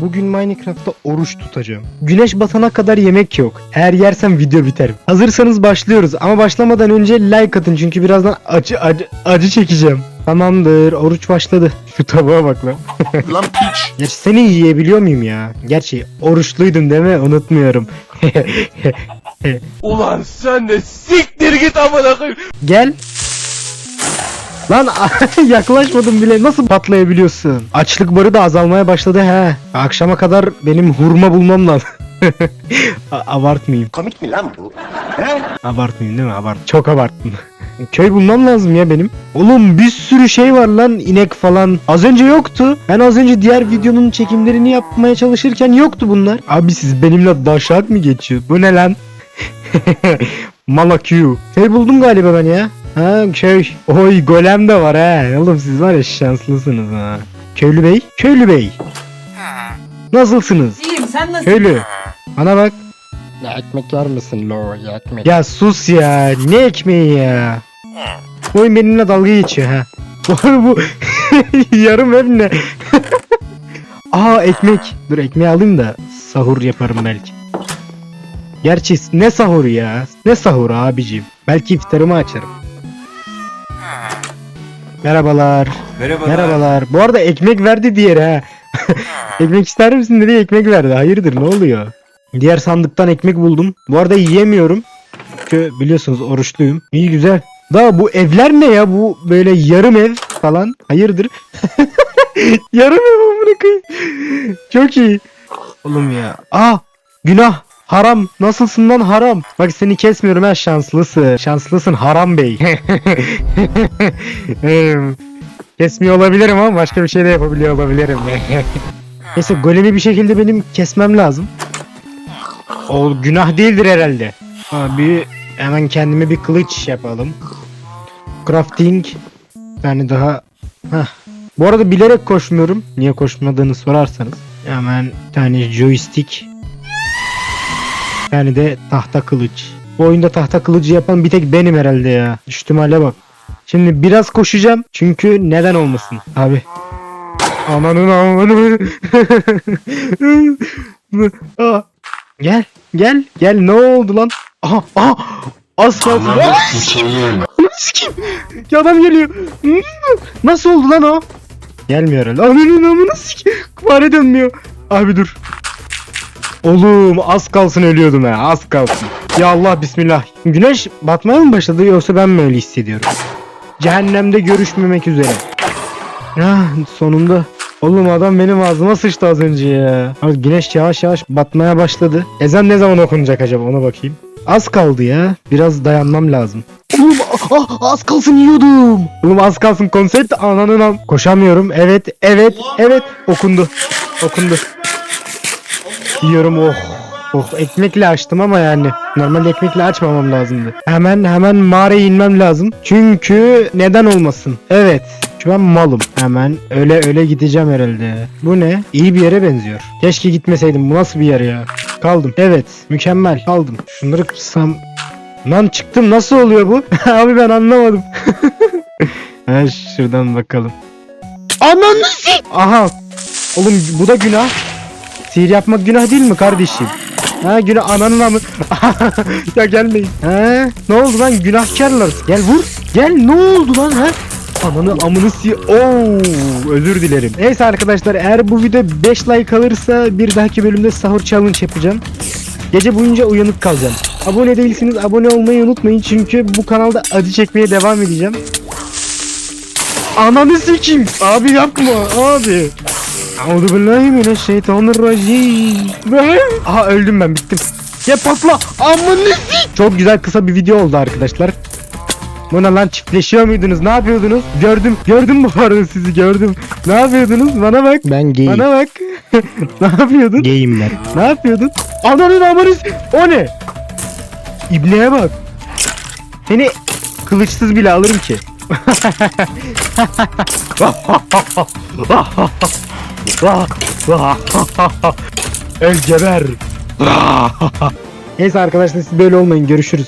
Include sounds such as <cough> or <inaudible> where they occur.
Bugün Minecraft'ta oruç tutacağım. Güneş batana kadar yemek yok. Eğer yersem video biter. Hazırsanız başlıyoruz ama başlamadan önce like atın çünkü birazdan acı acı acı çekeceğim. Tamamdır oruç başladı. Şu tabağa bak lan. <laughs> Lan piç. Gerçi seni yiyebiliyor muyum ya? Gerçi oruçluydun değil mi? Unutmuyorum. <laughs> Ulan sen de siktir git amına koyayım. Gel. Lan <laughs> yaklaşmadım bile nasıl patlayabiliyorsun? Açlık barı da azalmaya başladı he. Akşama kadar benim hurma bulmam lazım. <laughs> Abartmayayım. Komik mi lan bu? He? Abartmayayım değil mi? Abart. Çok abarttım. <laughs> Köy bulmam lazım ya benim. Oğlum bir sürü şey var lan inek falan. Az önce yoktu. Ben az önce diğer videonun çekimlerini yapmaya çalışırken yoktu bunlar. Abi siz benimle daşak mı geçiyor? Bu ne lan? Malakyu. Köy buldum galiba ben ya. Ha köy. Oy golem de var ha. Oğlum siz var ya şanslısınız ha. Köylü bey. Köylü bey. Nasılsınız? İyiyim sen nasılsın? Köylü. Bana bak. Ya ekmek yer misin lo ya ekmek? Ya sus ya. Ne ekmeği ya? Bu oyun benimle dalga geçiyor ha. <laughs> Bu bu <laughs> yarım ev ne? <laughs> Aa ekmek. Dur ekmeği alayım da sahur yaparım belki. Gerçi ne sahur ya? Ne sahur abicim? Belki iftarımı açarım. Merhabalar. Merhabalar. Merhabalar. Bu arada ekmek verdi diğeri ha. <laughs> ekmek ister misin dedi ekmek verdi. Hayırdır ne oluyor? Diğer sandıktan ekmek buldum. Bu arada yiyemiyorum. Çünkü biliyorsunuz oruçluyum. İyi güzel. Daha bu evler ne ya? Bu böyle yarım ev falan. Hayırdır? <laughs> yarım ev amına koyayım. Çok iyi. Oğlum ya. Aa günah. Haram. Nasılsın lan haram? Bak seni kesmiyorum ha şanslısın. Şanslısın haram bey. <laughs> Kesmiyor olabilirim ama başka bir şey de yapabiliyor olabilirim. <laughs> Neyse golemi bir şekilde benim kesmem lazım. O günah değildir herhalde. Abi hemen kendime bir kılıç yapalım. Crafting. Yani daha... Heh. Bu arada bilerek koşmuyorum. Niye koşmadığını sorarsanız. Hemen bir tane joystick. Tane de tahta kılıç. Bu oyunda tahta kılıcı yapan bir tek benim herhalde ya. Düştüm hale bak. Şimdi biraz koşacağım. Çünkü neden olmasın abi. Amanın. <laughs> Aa, gel gel gel ne oldu lan? Aha aha. Aa, Sikeyim. Ya adam geliyor. Nasıl oldu lan o? Gelmiyor herhalde. Ananın amına sikeyim. Fare dönmüyor. Abi dur. Oğlum az kalsın ölüyordum ha az kalsın. Ya Allah bismillah. Güneş batmaya mı başladı yoksa ben mi öyle hissediyorum? Cehennemde görüşmemek üzere. Ah sonunda. Oğlum adam benim ağzıma sıçtı az önce ya. Abi güneş yavaş yavaş batmaya başladı. Ezan ne zaman okunacak acaba ona bakayım. Az kaldı ya. Biraz dayanmam lazım. Oğlum ah, az kalsın yiyordum. Oğlum az kalsın konsept ananın am. Koşamıyorum. Evet evet evet okundu. Okundu. Yiyorum oh. Oh ekmekle açtım ama yani normalde ekmekle açmamam lazımdı. Hemen hemen mağaraya inmem lazım. Çünkü neden olmasın? Evet. Çünkü ben malım. Hemen öyle öyle gideceğim herhalde. Bu ne? İyi bir yere benziyor. Keşke gitmeseydim. Bu nasıl bir yer ya? Kaldım. Evet. Mükemmel. Kaldım. Şunları kırsam. Lan çıktım. Nasıl oluyor bu? <laughs> Abi ben anlamadım. <laughs> ha şuradan bakalım. Ananı Aha. Oğlum bu da günah. Sihir yapmak günah değil mi kardeşim? Ha günah ananın amı. <laughs> ya gelmeyin. Ha ne oldu lan günahkarlar? Gel vur. Gel ne oldu lan ha? Ananı amını si... Oo, özür dilerim. Neyse arkadaşlar eğer bu video 5 like alırsa bir dahaki bölümde sahur challenge yapacağım. Gece boyunca uyanık kalacağım. Abone değilsiniz abone olmayı unutmayın çünkü bu kanalda acı çekmeye devam edeceğim. Ananı sikeyim. Abi yapma abi. Auzu billahi mineşşeytanirracim. Aha öldüm ben bittim. Ya patla. Sik. Çok güzel kısa bir video oldu arkadaşlar. Bu ne lan çiftleşiyor muydunuz? Ne yapıyordunuz? Gördüm. Gördüm bu arada sizi gördüm. Ne yapıyordunuz? Bana bak. Ben gay. Bana bak. <laughs> ne yapıyordun? Gayim ben. Ne yapıyordun? Ananın amanı s- O ne? İbneye bak. Seni kılıçsız bile alırım ki. <laughs> <laughs> Öl geber. Neyse arkadaşlar siz böyle olmayın görüşürüz.